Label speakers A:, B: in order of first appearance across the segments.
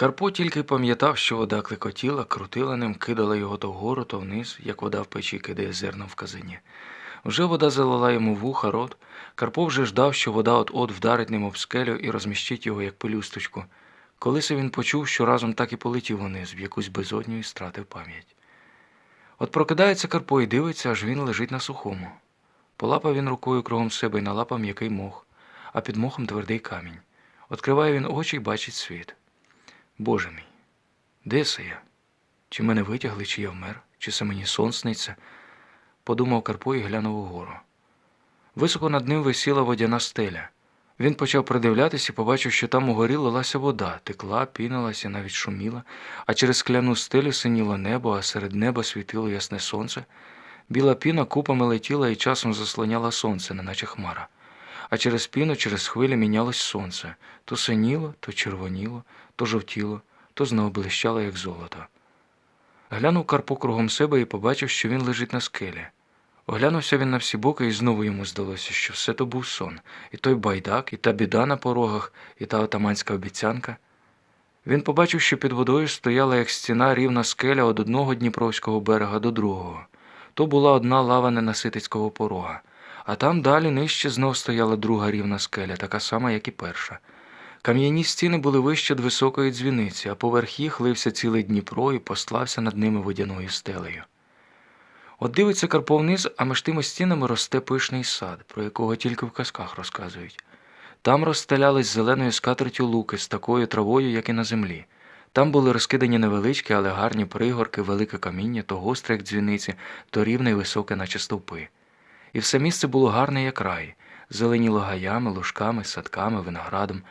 A: Карпо тільки пам'ятав, що вода клекотіла, крутила ним, кидала його то вгору, то вниз, як вода в печі кидає зерно в казині. Вже вода залила йому вуха, рот. Карпо вже ждав, що вода от-от вдарить ним об скелю і розміщить його, як пелюсточку. Колись він почув, що разом так і полетів униз, в якусь безодню і стратив пам'ять. От прокидається Карпо і дивиться, аж він лежить на сухому. Полапав він рукою кругом себе і налапав м'який мох, а під мохом твердий камінь. Откриває він очі і бачить світ. Боже мій, де це я? Чи мене витягли, чи я вмер, чи це мені сон сниться? Подумав Карпо і глянув угору. Високо над ним висіла водяна стеля. Він почав придивлятися і побачив, що там угорі лилася вода, текла, пінилася, навіть шуміла, а через скляну стелю синіло небо, а серед неба світило ясне сонце. Біла піна купами летіла і часом заслоняла сонце, неначе хмара. А через піну, через хвилі мінялось сонце то синіло, то червоніло, то жовтіло, то знову блищало, як золото. Глянув Карпо кругом себе і побачив, що він лежить на скелі. Оглянувся він на всі боки, і знову йому здалося, що все то був сон, і той байдак, і та біда на порогах, і та отаманська обіцянка. Він побачив, що під водою стояла як стіна рівна скеля від одного Дніпровського берега до другого. То була одна лава ненаситицького порога, а там далі нижче знов стояла друга рівна скеля, така сама, як і перша. Кам'яні стіни були вище від високої дзвіниці, а поверх їх лився цілий Дніпро і послався над ними водяною стелею. От дивиться Карпо вниз, а між тими стінами росте пишний сад, про якого тільки в казках розказують. Там розстелялись зеленою скатертю луки з такою травою, як і на землі. Там були розкидані невеличкі, але гарні пригорки, велике каміння, то гостре, як дзвіниці, то рівне й високе, наче стовпи. І все місце було гарне, як рай, зеленіло гаями, лужками, садками, виноградом.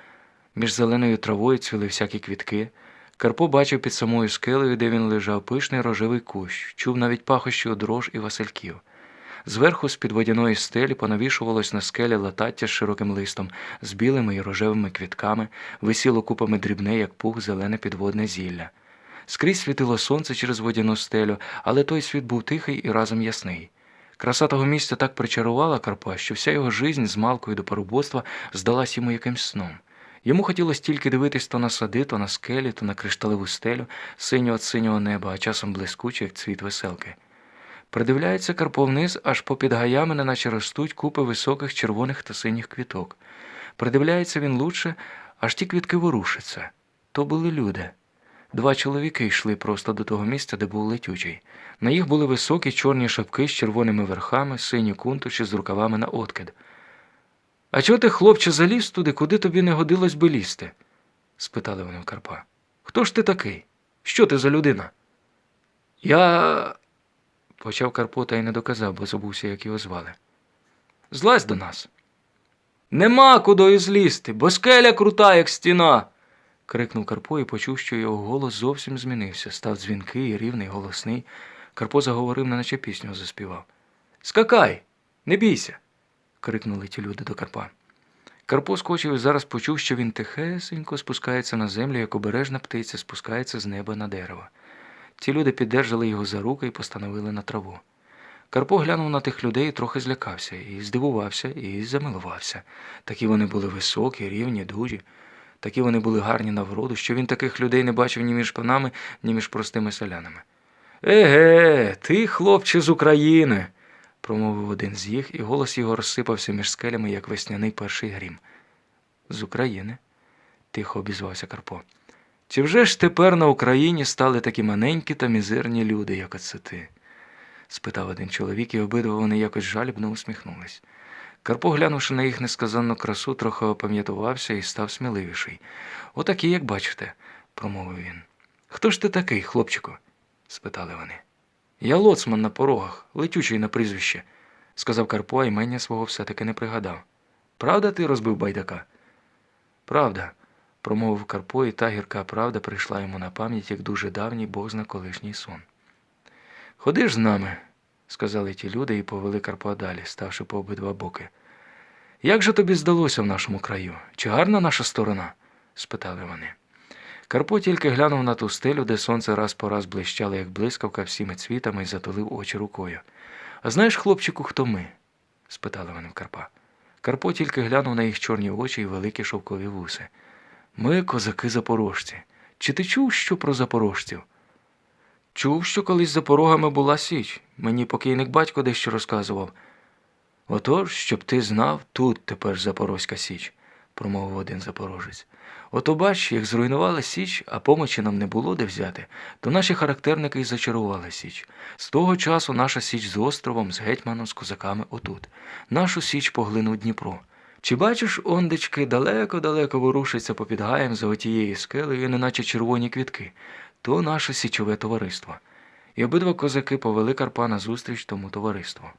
A: Між зеленою травою цвіли всякі квітки. Карпо бачив під самою скелею, де він лежав, пишний рожевий кущ, чув навіть пахощі одрож і васильків. Зверху, з-під водяної стелі, понавішувалось на скелі латаття з широким листом, з білими і рожевими квітками, висіло купами дрібне, як пух, зелене підводне зілля. Скрізь світило сонце через водяну стелю, але той світ був тихий і разом ясний. Краса того місця так причарувала Карпа, що вся його жизнь з малкою до парубоцтва здалась йому якимсь сном. Йому хотілося тільки дивитись то на сади, то на скелі, то на кришталеву стелю, синього від синього неба, а часом блискуче, як цвіт веселки. Придивляється Карпо вниз, аж попід гаями неначе ростуть купи високих червоних та синіх квіток. Придивляється він лучше, аж ті квітки ворушаться. То були люди. Два чоловіки йшли просто до того місця, де був летючий. На їх були високі чорні шапки з червоними верхами, сині кунтуші з рукавами на откид. А чого ти, хлопче, заліз туди, куди тобі не годилось би лізти? спитали вони в Карпа. Хто ж ти такий? Що ти за людина? Я. почав Карпо та й не доказав, бо забувся, як його звали. Злазь до нас. Нема кудою злізти, бо скеля крута, як стіна. Крикнув Карпо і почув, що його голос зовсім змінився, став дзвінкий, рівний, голосний. Карпо заговорив, неначе пісню заспівав. Скакай, не бійся крикнули ті люди до Карпа. Карпо скочив і зараз почув, що він тихесенько спускається на землю, як обережна птиця спускається з неба на дерево. Ті люди піддержали його за руки і постановили на траву. Карпо глянув на тих людей і трохи злякався, і здивувався, і замилувався. Такі вони були високі, рівні, дужі, такі вони були гарні на вроду, що він таких людей не бачив ні між панами, ні між простими селянами. Еге, ти, хлопче, з України промовив один з їх, і голос його розсипався між скелями, як весняний перший грім. З України, тихо обізвався Карпо. Чи вже ж тепер на Україні стали такі маленькі та мізерні люди, як оце ти? спитав один чоловік, і обидва вони якось жалібно усміхнулись. Карпо, глянувши на їх несказанну красу, трохи опам'ятувався і став сміливіший. Отакий, як бачите, промовив він. Хто ж ти такий, хлопчику? спитали вони. Я лоцман на порогах, летючий на прізвище, сказав Карпо, а імення свого все-таки не пригадав. Правда, ти розбив байдака? Правда, промовив Карпо, і та гірка правда прийшла йому на пам'ять, як дуже давній бог зна колишній сон. Ходи ж з нами, сказали ті люди і повели Карпа далі, ставши по обидва боки. Як же тобі здалося в нашому краю? Чи гарна наша сторона? спитали вони. Карпо тільки глянув на ту стелю, де сонце раз по раз блищало, як блискавка всіми цвітами, і затулив очі рукою. А знаєш, хлопчику, хто ми? спитали вони в Карпа. Карпо тільки глянув на їх чорні очі і великі шовкові вуси. Ми козаки запорожці, чи ти чув що про запорожців? Чув, що колись за порогами була Січ. Мені покійник батько дещо розказував. Отож, щоб ти знав, тут тепер Запорозька Січ, промовив один запорожець. Ото бач, як зруйнували Січ, а помочі нам не було де взяти, то наші характерники й зачарували Січ. З того часу наша Січ з островом, з гетьманом, з козаками отут. Нашу Січ поглинув Дніпро. Чи бачиш, ондечки, далеко-далеко ворушиться попід гаєм за отією скелею, неначе червоні квітки, то наше січове товариство. І обидва козаки повели Карпа назустріч тому товариству.